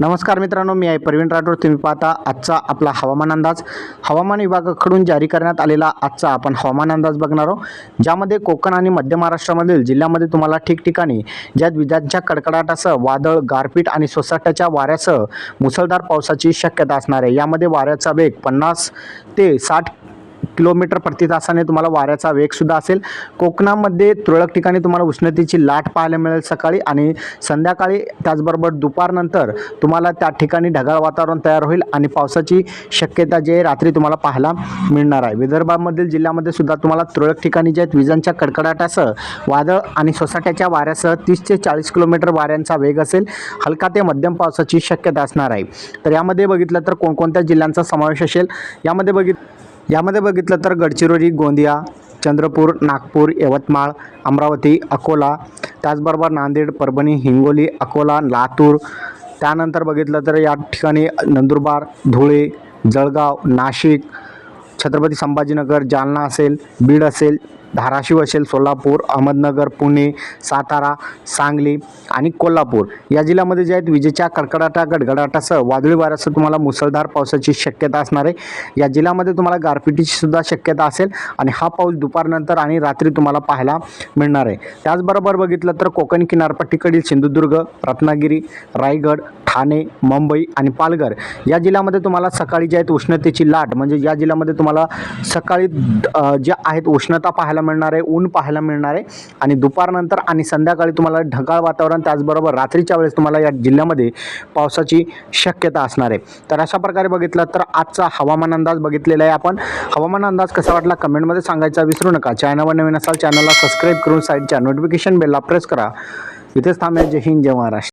नमस्कार मित्रांनो मी आहे प्रवीण राठोड. तुम्ही पाहता आजचा आपला हवामान अंदाज. हवामान विभागाकडून जारी करण्यात आलेला आजचा आपण हवामान अंदाज बघणार आहोत. ज्यामध्ये कोकण आणि मध्य महाराष्ट्रामधील जिल्ह्यामध्ये तुम्हाला ठिकठिकाणी ज्यात विजांच्या कडकडाटासह वादळ गारपीट आणि सोसाट्याच्या वाऱ्यासह मुसळधार पावसाची शक्यता असणार आहे. यामध्ये वाऱ्याचा वेग पन्नास ते साठ किलोमीटर प्रति तासाने तुम्हाला वाऱ्याचा वेगसुद्धा असेल. कोकणामध्ये तुरळक ठिकाणी तुम्हाला उष्णतेची लाट पाहायला मिळेल सकाळी आणि संध्याकाळी त्याचबरोबर दुपारनंतर तुम्हाला त्या ठिकाणी ढगाळ वातावरण तयार होईल आणि पावसाची शक्यता जे रात्री तुम्हाला पाहायला मिळणार आहे. विदर्भामधील जिल्ह्यामध्ये सुद्धा तुम्हाला तुरळक ठिकाणी जे आहेत विजांच्या कडकडाटासह वादळ आणि सोसाट्याच्या वाऱ्यासह तीस ते चाळीस किलोमीटर वाऱ्यांचा वेग असेल. हलका ते मध्यम पावसाची शक्यता असणार आहे. तर यामध्ये बघितलं तर कोणकोणत्या जिल्ह्यांचा समावेश असेल? यामध्ये बघित यामध्ये बघितलं तर गडचिरोली गोंदिया चंद्रपूर नागपूर यवतमाळ अमरावती अकोला त्याचबरोबर नांदेड परभणी हिंगोली अकोला लातूर. त्यानंतर बघितलं तर या ठिकाणी नंदुरबार धुळे जळगाव नाशिक छत्रपती संभाजीनगर जालना असेल बीड असेल धाराशिव असेल सोलापूर अहमदनगर पुणे सातारा सांगली आणि कोल्हापूर. या जिल्ह्यामध्ये जे आहेत विजेच्या कडकडाटा गडगडाटासह वादळी वाऱ्यासह तुम्हाला मुसळधार पावसाची शक्यता असणार आहे. या जिल्ह्यामध्ये तुम्हाला गारपिटीची सुद्धा शक्यता असेल आणि हा पाऊस दुपारनंतर आणि रात्री तुम्हाला पाहायला मिळणार आहे. त्याचबरोबर बघितलं तर कोकण किनारपट्टीकडील सिंधुदुर्ग रत्नागिरी रायगड ठाणे मुंबई आणि पालघर या जिल्ह्यामध्ये तुम्हाला सकाळी जे आहेत उष्णतेची लाट म्हणजे या जिल्ह्यामध्ये तुम्हाला सकाळी जे आहेत उष्णता पाहायला पाहायला मिळणार आहे ऊन पाहायला मिळणार आहे. आणि दुपारनंतर आणि संध्याकाळी तुम्हाला ढगाळ वातावरण त्याचबरोबर रात्रीच्या वेळेस तुम्हाला या जिल्ह्यामध्ये पावसाची शक्यता असणार आहे. तर अशा प्रकारे बघितलं तर आजचा हवामान अंदाज बघितलेला आहे आपण. हवामान अंदाज कसा वाटला कमेंटमध्ये सांगायचा विसरू नका. चॅनलवर नवीन असाल चॅनलला सबस्क्राईब करून साईडच्या नोटिफिकेशन बेलला प्रेस करा. इथेच थांबेल. जय हिंद जय महाराष्ट्र.